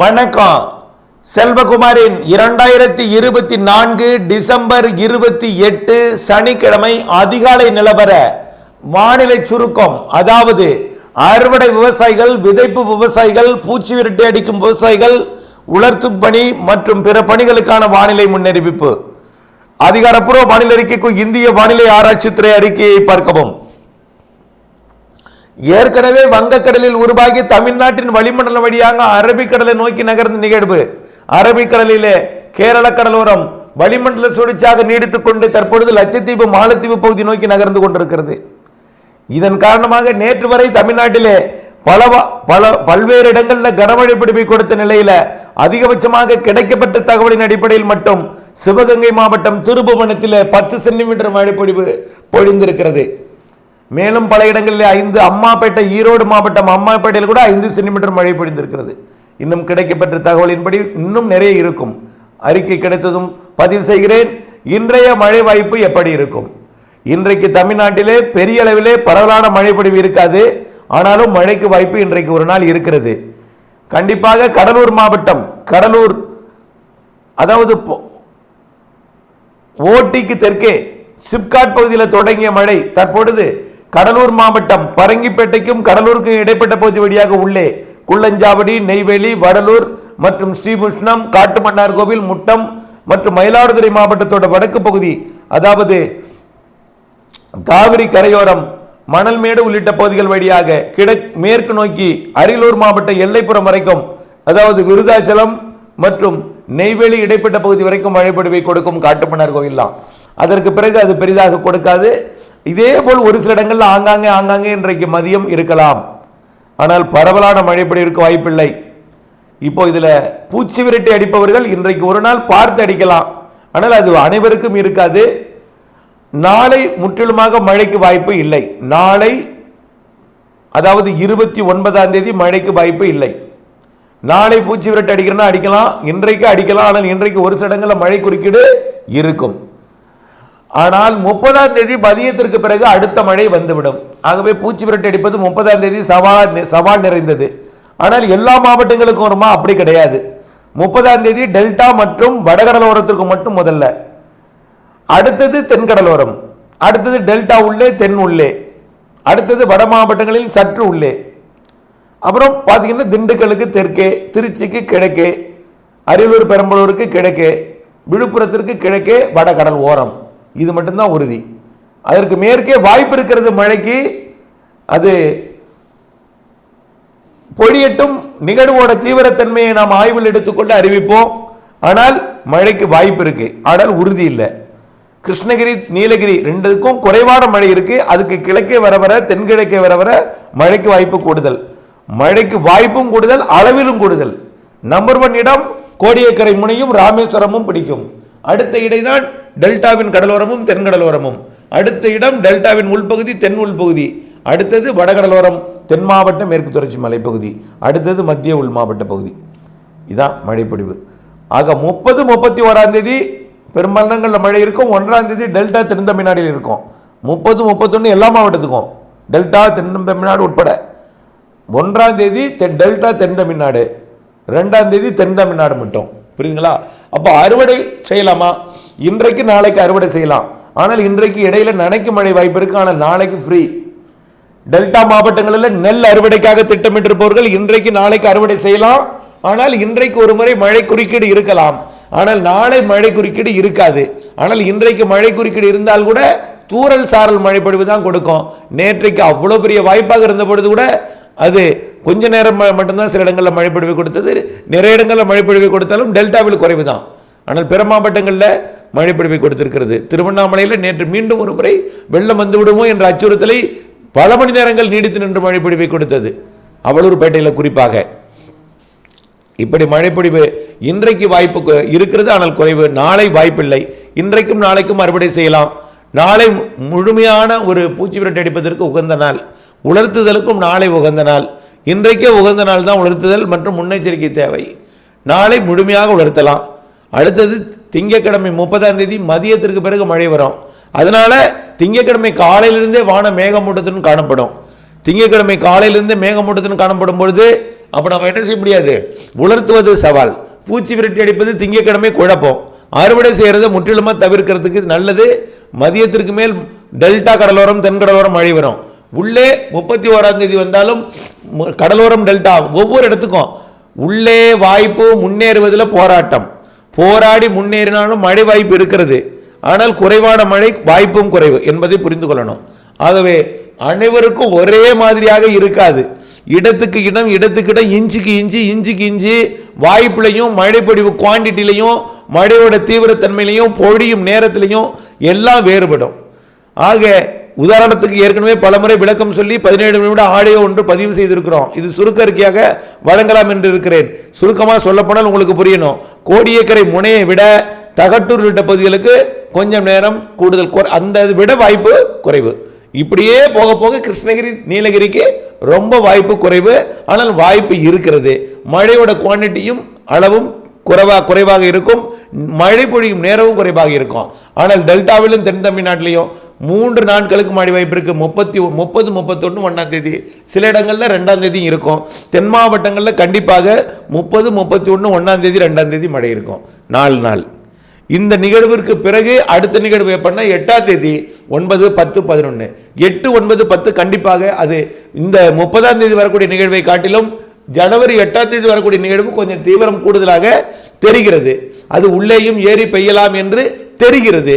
வணக்கம். செல்வகுமாரின் இரண்டாயிரத்தி இருபத்தி நான்கு டிசம்பர் இருபத்தி எட்டு சனிக்கிழமை அதிகாலை நிலவர வானிலை சுருக்கம் அதாவது அறுவடை விவசாயிகள் விதைப்பு விவசாயிகள் பூச்சி விரட்டி அடிக்கும் விவசாயிகள் உலர்த்தும் பணி மற்றும் பிற பணிகளுக்கான வானிலை முன்னறிவிப்பு. அதிகாரப்பூர்வ வானிலை அறிக்கைக்கு இந்திய வானிலை ஆராய்ச்சித்துறை அறிக்கையை பார்க்கவும். ஏற்கனவே வங்கக்கடலில் உருவாகி தமிழ்நாட்டின் வளிமண்டலம் வழியாக அரபிக்கடலை நோக்கி நகர்ந்த நிகழ்வு. அரபிக்கடலிலே கேரள கடலோரம் வளிமண்டல சுழற்சியாக நீடித்துக் கொண்டு தற்பொழுது லட்சத்தீவு மாலத்தீவு பகுதி நோக்கி நகர்ந்து கொண்டிருக்கிறது. இதன் காரணமாக நேற்று வரை தமிழ்நாட்டிலே பல பல பல்வேறு இடங்களில் கனமழை பிடிப்பை கொடுத்த நிலையில் அதிகபட்சமாக கிடைக்கப்பட்ட தகவலின் அடிப்படையில் மட்டும் சிவகங்கை மாவட்டம் திருபுவனத்தில் பத்து சென்டிமீட்டர் மழை பொழிவு பொழிந்திருக்கிறது. மேலும் பல இடங்களில் ஐந்து அம்மாப்பேட்டை ஈரோடு மாவட்டம் அம்மாப்பேட்டையில் கூட ஐந்து சென்டிமீட்டர் மழை பொழிந்திருக்கிறது. இன்னும் கிடைக்கப்பெற்ற தகவலின்படி இன்னும் நிறைய இருக்கும். அறிக்கை கிடைத்ததும் பதிவு செய்கிறேன். இன்றைய மழை வாய்ப்பு எப்படி இருக்கும்? இன்றைக்கு தமிழ்நாட்டிலே பெரிய அளவிலே பரவலான மழை பொழிவு இருக்காது. ஆனாலும் மழைக்கு வாய்ப்பு இன்றைக்கு ஒரு நாள் இருக்கிறது. கண்டிப்பாக கடலூர் மாவட்டம் கடலூர் அதாவது ஓட்டிக்கு தெற்கே சிப்காட் பகுதியில் தொடங்கிய மழை தற்பொழுது கடலூர் மாவட்டம் பரங்கிப்பேட்டைக்கும் கடலூருக்கும் இடைப்பட்ட பகுதி வழியாக உள்ளே குள்ளஞ்சாவடி நெய்வேலி வடலூர் மற்றும் ஸ்ரீபிருஷ்ணம் காட்டுமன்னார் கோவில் முட்டம் மற்றும் மயிலாடுதுறை மாவட்டத்தோட வடக்கு பகுதி அதாவது காவிரி கரையோரம் மணல்மேடு உள்ளிட்ட பகுதிகள் வழியாக கிழக் மேற்கு நோக்கி அரியலூர் மாவட்ட எல்லைப்புறம் வரைக்கும் அதாவது விருதாச்சலம் மற்றும் நெய்வேலி இடைப்பட்ட பகுதி வரைக்கும் மழைப்பொழிவை கொடுக்கும் காட்டுமன்னார் கோவில்லாம். அதற்கு பிறகு அது பெரிதாக கொடுக்காது. இதே போல் ஒரு சில இடங்களில் ஆங்காங்கே ஆங்காங்கே இன்றைக்கு மதியம் இருக்கலாம். ஆனால் பரவலான மழைப்பொழி இருக்க வாய்ப்பில்லை. இப்போ இதில் பூச்சி விரட்டி அடிப்பவர்கள் இன்றைக்கு ஒரு நாள் பார்த்து அடிக்கலாம். ஆனால் அது அனைவருக்கும் இருக்காது. நாளை முற்றிலுமாக மழைக்கு வாய்ப்பு இல்லை. நாளை அதாவது இருபத்தி ஒன்பதாம் தேதி மழைக்கு வாய்ப்பு இல்லை. நாளை பூச்சி விரட்டு அடிக்கிறேன்னா அடிக்கலாம் இன்றைக்கு அடிக்கலாம் ஆனால் இன்றைக்கு ஒரு சில இடங்களில் மழை குறுக்கீடு இருக்கும். ஆனால் முப்பதாம் தேதி மதியத்திற்கு பிறகு அடுத்த மழை வந்துவிடும். ஆகவே பூச்சி விரட்டு அடிப்பது முப்பதாம் தேதி சவால் சவால் நிறைந்தது. ஆனால் எல்லா மாவட்டங்களுக்கும் வருமா? அப்படி கிடையாது. முப்பதாம் தேதி டெல்டா மற்றும் வடகடலோரத்திற்கு மட்டும் முதல்ல. அடுத்தது தென்கடலோரம். அடுத்தது டெல்டா உள்ளே தென் உள்ளே. அடுத்தது வட மாவட்டங்களில் சற்று உள்ளே. அப்புறம் பார்த்தீங்கன்னா திண்டுக்கலுக்கு தெற்கே திருச்சிக்கு கிழக்கே அரியலூர் பெரம்பலூருக்கு கிழக்கே விழுப்புரத்திற்கு கிழக்கே வடகடல் ஓரம். இது மட்டும்தான் உறுதி. அதற்கு மேற்கே வாய்ப்பு இருக்கிறது மழைக்கு அது பொழியட்டும் நிகழ்வோட தீவிரத்தன்மையை நாம் ஆய்வில் எடுத்துக்கொண்டு அறிவிப்போம். ஆனால் மழைக்கு வாய்ப்பு இருக்கு. ஆனால் உறுதி இல்லை. கிருஷ்ணகிரி நீலகிரி ரெண்டுக்கும் குறைவான மழை இருக்கு. அதுக்கு கிழக்கே வர வர தென்கிழக்கே வர வர மழைக்கு வாய்ப்பு கூடுதல். மழைக்கு வாய்ப்பும் கூடுதல் அளவிலும் கூடுதல். நம்பர் ஒன் இடம் கோடியக்கரை முனையும் ராமேஸ்வரமும் பிடிக்கும். அடுத்த இடைதான் டெல்டாவின் கடலோரமும் தென்கடலோரமும் அடுத்த இடம் டெல்டாவின் உள்பகுதி தென் உள்பகுதி. அடுத்தது வடகடலோரம் தென் மாவட்ட மேற்கு தொடர்ச்சி மலைப்பகுதி. அடுத்தது மத்திய உள் மாவட்ட பகுதி. இதான் மழைப்பொழிவு. ஆக முப்பது முப்பத்தி ஓராம் தேதி பெரும்பாலானங்களில் மழை இருக்கும். ஒன்றாம் தேதி டெல்டா தென் தமிழ்நாடில் இருக்கும். முப்பது முப்பத்தொன்று எல்லா மாவட்டத்துக்கும். டெல்டா தென் தமிழ்நாடு உட்பட. ஒன்றாம் தேதி தென் டெல்டா தென் தமிழ்நாடு. ரெண்டாம் தேதி தென் தமிழ்நாடு மட்டும். புரியுதுங்களா? அப்போ அறுவடை செய்யலாமா? இன்றைக்கு நாளைக்கு அறுவடை செய்யலாம். ஆனால் இன்றைக்கு இடையில நனைக்கும் மழை வாய்ப்பு இருக்கு ஆனால் நாளைக்கு ஃப்ரீ டெல்டா மாவட்டங்களில் நெல் அறுவடைக்காக திட்டமிட்டிருப்பவர்கள் இன்றைக்கு நாளைக்கு அறுவடை செய்யலாம். ஆனால் இன்றைக்கு ஒரு முறை மழை குறுக்கீடு இருக்கலாம். ஆனால் நாளை மழை குறுக்கீடு இருக்காது. ஆனால் இன்றைக்கு மழை குறுக்கீடு இருந்தால் கூட தூறல் சாரல் மழைப்பொழிவு தான் கொடுக்கும். நேற்றைக்கு அவ்வளோ பெரிய வாய்ப்பாக இருந்த பொழுது கூட அது கொஞ்ச நேரம் மட்டும்தான் சில இடங்களில் மழைப்பொழிவு கொடுத்தது. நிறைய இடங்களில் மழைப்பொழிவு கொடுத்தாலும் டெல்டாவில் குறைவு தான். ஆனால் பிற மாவட்டங்களில் மழை கொடுத்திருக்கிறது. திருவண்ணாமலையில் நேற்று மீண்டும் ஒரு முறை வெள்ளம் வந்து விடுமோ என்ற அச்சுறுத்தலை பல மணி நேரங்கள் நீடித்து நின்று மழை கொடுத்தது. அவலூர்பேட்டையில் குறிப்பாக. இப்படி மழைப்பொழிவு இன்றைக்கு வாய்ப்பு இருக்கிறது. ஆனால் குறைவு நாளை வாய்ப்பில்லை. இன்றைக்கும் நாளைக்கும் அறுவடை செய்யலாம். நாளை முழுமையான ஒரு பூச்சி விரட்டு அடிப்பதற்கு உகந்த நாள். உலர்த்துதலுக்கும் நாளை உகந்த நாள். இன்றைக்கே உகந்த நாள் தான் உலர்த்துதல் மற்றும் முன்னெச்சரிக்கை தேவை. நாளை முழுமையாக உலர்த்தலாம். அடுத்தது திங்கட்கிழமை முப்பதாம் தேதி மதியத்திற்கு பிறகு மழை வரும். அதனால திங்கட்கிழமை காலையிலிருந்தே வான மேகமூட்டத்துடன் காணப்படும். திங்கட்கிழமை காலையிலிருந்தே மேகமூட்டத்துடன் காணப்படும் பொழுது அப்போ நம்ம என்ன செய்ய முடியாது? உலர்த்துவது சவால். பூச்சி விரட்டி அடிப்பது திங்கக்கிழமை குழப்பம். அறுவடை செய்கிறத முற்றிலுமாக தவிர்க்கிறதுக்கு நல்லது. மதியத்திற்கு மேல் டெல்டா கடலோரம் தென்கடலோரம் மழை வரும். உள்ளே முப்பத்தி ஓராம் தேதி வந்தாலும் கடலோரம் டெல்டா ஒவ்வொரு இடத்துக்கும் உள்ளே வாய்ப்பு முன்னேறுவதில் போராட்டம். போராடி முன்னேறினாலும் மழை வாய்ப்பு இருக்கிறது. ஆனால் குறைவான மழை வாய்ப்பும் குறைவு என்பதை புரிந்து கொள்ளணும். ஆகவே அனைவருக்கும் ஒரே மாதிரியாக இருக்காது. இடத்துக்கு இடம் இடத்துக்கு இடம் இன்ச்சுக்கு இஞ்சி இன்ச்சுக்கு இஞ்சி வாய்ப்புலையும் மழைப்பொழிவு குவான்டிட்டிலையும் மழையோட தீவிரத்தன்மையிலையும் பொழியும் நேரத்திலையும் எல்லாம் வேறுபடும். ஆக உதாரணத்துக்கு ஏற்கனவே பலமுறை விளக்கம் சொல்லி பதினேழு நிமிட ஆடியோ ஒன்று பதிவு செய்திருக்கிறோம். இது சுருக்க அறிக்கையாக வழங்கலாம் என்று இருக்கிறேன். சுருக்கமாக சொல்லப்போனால் உங்களுக்கு புரியணும். கோடியக்கரை முனையை விட தகட்டூர் உள்ளிட்ட பகுதிகளுக்கு கொஞ்சம் நேரம் கூடுதல் குறை- அந்த இதை விட வாய்ப்பு குறைவு. இப்படியே போக போக கிருஷ்ணகிரி நீலகிரிக்கு ரொம்ப வாய்ப்பு குறைவு. ஆனால் வாய்ப்பு இருக்கிறது. மழையோட குவான்டிட்டியும் அளவும் குறைவாக குறைவாக இருக்கும். மழை பொழியும் நேரமும் குறைவாக இருக்கும். ஆனால் டெல்டாவிலும் தென் தமிழ்நாட்டிலையும் மூன்று நாட்களுக்கு மழை வாய்ப்பு இருக்குது முப்பத்தி முப்பது முப்பத்தொன்று ஒன்றாம் தேதி. சில இடங்களில் ரெண்டாம் தேதி இருக்கும். தென் மாவட்டங்களில் கண்டிப்பாக முப்பது முப்பத்தி ஒன்று ஒன்றாம் தேதி ரெண்டாம் தேதி மழை இருக்கும். நாலு நாள். இந்த நிகழ்விற்கு பிறகு அடுத்த நிகழ்வு எப்படின்னா எட்டாம் தேதி ஒன்பது பத்து பதினொன்று எட்டு ஒன்பது பத்து கண்டிப்பாக அது இந்த முப்பதாம் தேதி வரக்கூடிய நிகழ்வை காட்டிலும் ஜனவரி எட்டாம் தேதி வரக்கூடிய நிகழ்வு கொஞ்சம் தீவிரம் கூடுதலாக தெரிகிறது. அது உள்ளேயும் ஏறி பெய்யலாம் என்று தெரிகிறது.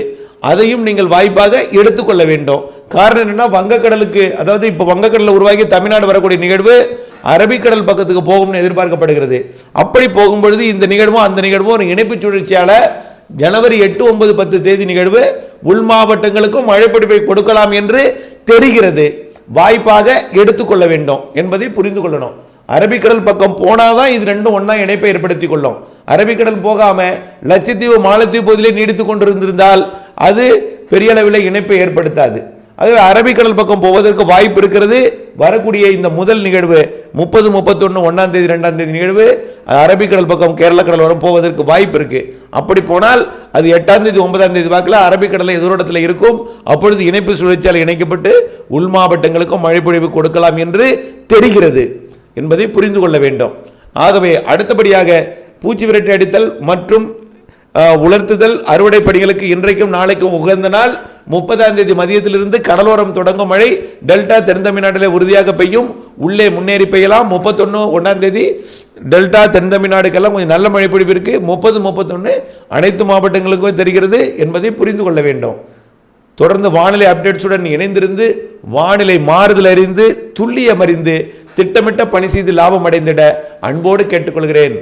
அதையும் நீங்கள் வாய்ப்பாக எடுத்துக்கொள்ள வேண்டும். காரணம் என்னன்னா வங்கக்கடலுக்கு அதாவது இப்போ வங்கக்கடலில் உருவாகி தமிழ்நாடு வரக்கூடிய நிகழ்வு அரபிக்கடல் பக்கத்துக்கு போகும்னு எதிர்பார்க்கப்படுகிறது. அப்படி போகும்பொழுது இந்த நிகழ்வும் அந்த நிகழ்வும் ஒரு இணைப்பு சுழற்சியால் ஜனவரி எட்டு ஒன்பது பத்து தேதி நிகழ்வு உள் மாவட்டங்களுக்கும் மழைப்பிடிப்பை கொடுக்கலாம் என்று தெரிகிறது. வாய்ப்பாக எடுத்துக்கொள்ள வேண்டும் என்பதை புரிந்து கொள்ளணும். அரபிக்கடல் பக்கம் போனாதான் இது ரெண்டும் ஒன்றா இணைப்பை ஏற்படுத்தி கொள்ளும். அரபிக்கடல் போகாமல் லட்சத்தீவு மாலத்தீவு பகுதியிலே நீடித்து கொண்டிருந்திருந்தால் அது பெரிய அளவில் இணைப்பை ஏற்படுத்தாது. அது அரபிக்கடல் பக்கம் போவதற்கு வாய்ப்பு இருக்கிறது. வரக்கூடிய இந்த முதல் நிகழ்வு முப்பது முப்பத்தொன்று ஒன்றாம் தேதி ரெண்டாம் தேதி நிகழ்வு அரபிக்கடல் பக்கம் கேரள கடல் வரும் போவதற்கு வாய்ப்பு இருக்குது அப்படி போனால் அது எட்டாம் தேதி ஒன்பதாம் தேதி வாக்கில் அரபிக்கடலை எதிரோடத்தில் இருக்கும். அப்பொழுது இணைப்பு சுழற்சியால் இணைக்கப்பட்டு உள் மாவட்டங்களுக்கும் மழைப்பொழிவு கொடுக்கலாம் என்று தெரிகிறது என்பதை புரிந்து கொள்ள வேண்டும். ஆகவே அடுத்தபடியாக பூச்சி விரட்டி அடித்தல் மற்றும் உலர்த்துதல் அறுவடை பணிகளுக்கு இன்றைக்கும் நாளைக்கும் உகந்த நாள். முப்பதாம் தேதி மதியத்திலிருந்து கடலோரம் தொடங்கும் மழை. டெல்டா தென்தமிழ்நாட்டில் உறுதியாக பெய்யும். உள்ளே முன்னேறி பெய்யலாம். முப்பத்தொன்று ஒன்றாம் தேதி டெல்டா தென்தமிழ்நாடுக்கெல்லாம் கொஞ்சம் நல்ல மழை பிடிப்பு இருக்கு. முப்பது முப்பத்தொன்று அனைத்து மாவட்டங்களுக்கும் தெரிகிறது என்பதை புரிந்து கொள்ள வேண்டும். தொடர்ந்து வானிலை அப்டேட்ஸுடன் இணைந்திருந்து வானிலை மாறுதல் அறிந்து துல்லியம் அறிந்து திட்டமிட்ட பணி செய்து லாபம் அடைந்திட அன்போடு கேட்டுக்கொள்கிறேன்.